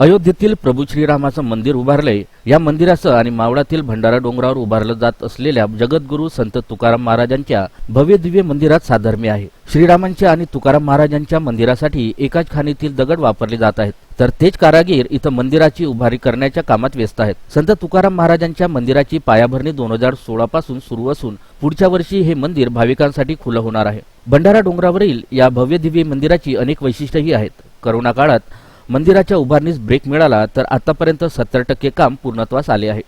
अयोध्येतील प्रभू श्रीरामाचं मंदिर उभारलंय या मंदिराचं आणि मावळातील भंडारा डोंगरावर उभारलं जात असलेल्या जगद्गुरू संत तुकाराम महाराजांच्या भव्य दिव्य मंदिरात साधर्म्य आहे. श्रीरामांच्या आणि तुकाराम महाराजांच्या मंदिरासाठी एकाच खाणीतील दगड वापरले जात आहेत. तर तेच कारागीर इथं मंदिराची उभारी करण्याच्या कामात व्यस्त आहेत. संत तुकाराम महाराजांच्या मंदिराची पायाभरणी दोन हजार सोळा पासून सुरू असून पुढच्या वर्षी हे मंदिर भाविकांसाठी खुलं होणार आहे. भंडारा डोंगरावरील या भव्य दिव्य मंदिराची अनेक वैशिष्ट्यही आहेत. करोना काळात मंदिराच्या उभारणीस ब्रेक मिळाला तर आतापर्यंत सत्तर टक्के काम पूर्णत्वास आले आहे.